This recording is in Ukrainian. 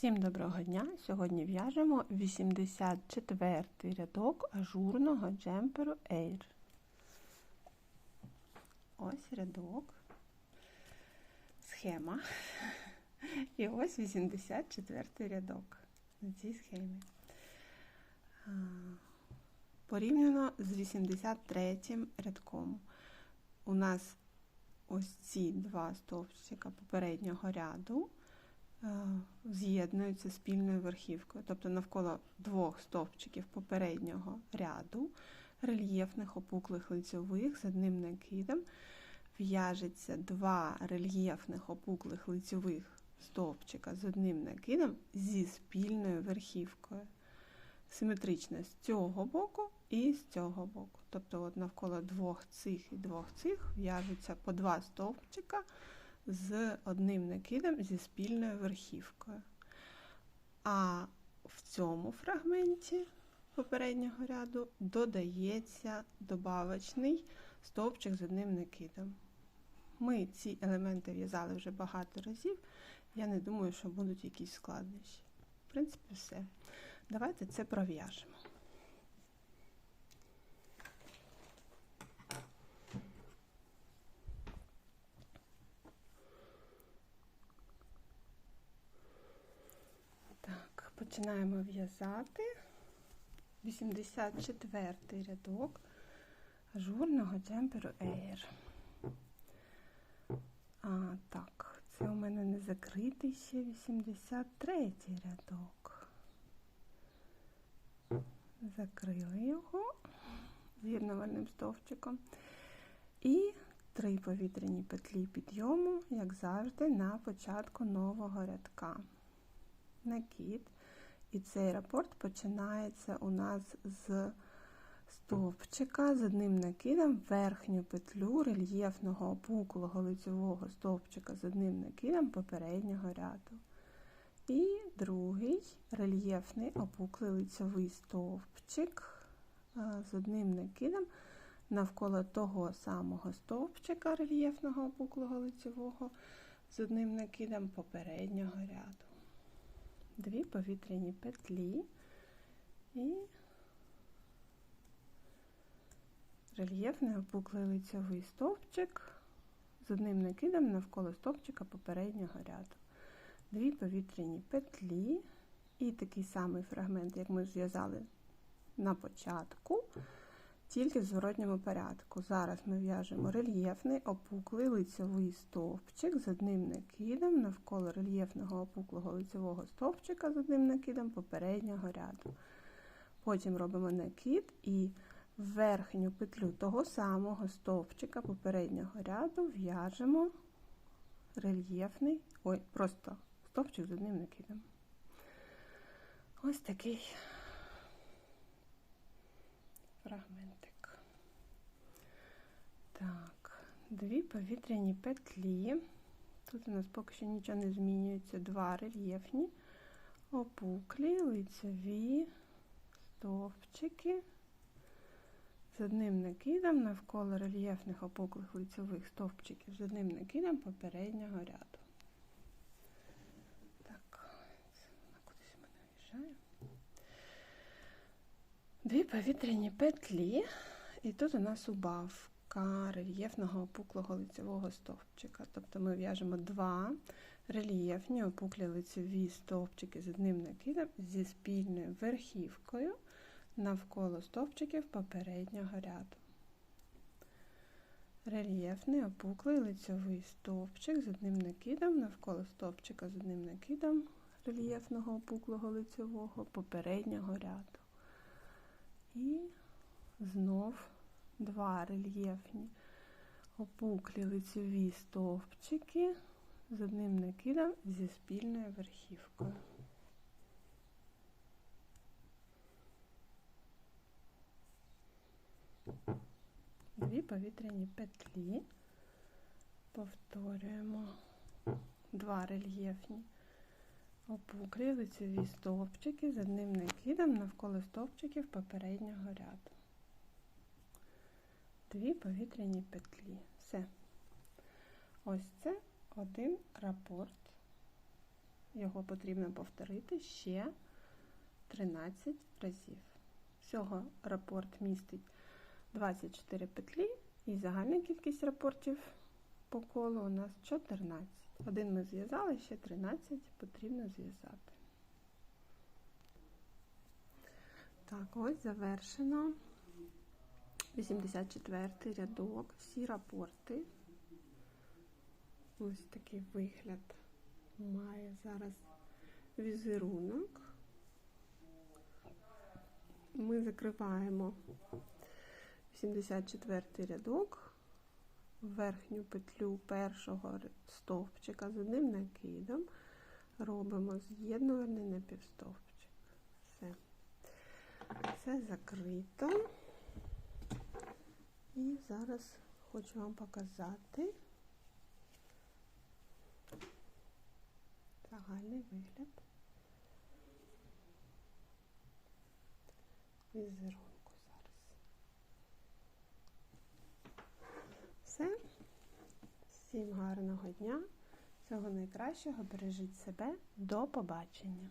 Всім доброго дня! Сьогодні в'яжемо 84 рядок ажурного джемперу Air. Ось рядок, схема. І ось 84 рядок на цій схемі. Порівняно з 83 рядком. У нас ось ці два стовпчика попереднього ряду. Е, з'єднуються спільною верхівкою, тобто навколо двох стовпчиків попереднього ряду рельєфних опуклих лицьових з одним накидом в'яжеться два рельєфних опуклих лицьових стовпчика з одним накидом зі спільною верхівкою. Симетрично з цього боку і з цього боку. Тобто от навколо двох цих і двох цих в'яжуться по два стовпчика з одним накидом зі спільною верхівкою. А в цьому фрагменті попереднього ряду додається добавочний стовпчик з одним накидом. Ми ці елементи в'язали вже багато разів. Я не думаю, що будуть якісь складнощі. В принципі, все. Давайте це пров'яжемо. Починаємо в'язати 84 рядок ажурного джемперу Air. А, так, це у мене не закритий ще 83 рядок. Закрили його з'єднувальним стовпчиком. І три повітряні петлі підйому, як завжди, на початку нового рядка. Накид. І цей рапорт починається у нас з стовпчика з одним накидом верхню петлю рельєфного опуклого лицевого стовпчика з одним накидом попереднього ряду. І другий рельєфний опуклий лицевий стовпчик з одним накидом навколо того самого стовпчика рельєфного опуклого лицевого з одним накидом попереднього ряду дві повітряні петлі і рельєфний опуклий лицьовий стовпчик з одним накидом навколо стовпчика попереднього ряду. Дві повітряні петлі і такий самий фрагмент, як ми зв'язали на початку тільки в зворотньому порядку. Зараз ми в'яжемо рельєфний опуклий лицьовий стовпчик з одним накидом навколо рельєфного опуклого лицьового стовпчика з одним накидом попереднього ряду. Потім робимо накид і верхню петлю того самого стовпчика попереднього ряду в'яжемо рельєфний, ой, просто стовпчик з одним накидом. Ось такий фрагментик. Так, дві повітряні петлі. Тут у нас поки що нічого не змінюється. Два рельєфні, опуклі, лицеві стовпчики. З одним накидом навколо рельєфних опуклих лицевих стовпчиків, з одним накидом попереднього ряду. Так, кудись мене в'їжджає. Дві повітряні петлі, і тут у нас убавка рельєфного опуклого лицевого стовпчика. Тобто ми в'яжемо два рельєфні опуклі лицеві стовпчики з одним накидом зі спільною верхівкою навколо стовпчиків попереднього ряду. Рельєфний опуклий лицевий стовпчик з одним накидом навколо стовпчика з одним накидом рельєфного опуклого лицевого попереднього ряду. Знов два рельєфні. Опуклі лицеві стовпчики. З одним накидом зі спільною верхівкою. Дві повітряні петлі, повторюємо. Два рельєфні. Опуклі лицеві стовпчики з одним накидом навколо стовпчиків попереднього ряду. Дві повітряні петлі. Все. Ось це один рапорт його потрібно повторити ще 13 разів. Всього рапорт містить 24 петлі і загальна кількість рапортів по колу у нас 14. Один ми зв'язали, ще 13 потрібно зв'язати. Так, ось завершено 84 рядок, всі рапорти. Ось такий вигляд має зараз візерунок. Ми закриваємо 84 рядок, верхню петлю першого стовпчика з одним накидом, робимо з'єднувальний напівстовпчик. Все. Це закрито. І зараз хочу вам показати загальний вигляд візерунку зараз. Все. Всім гарного дня. Всього найкращого. Бережіть себе. До побачення.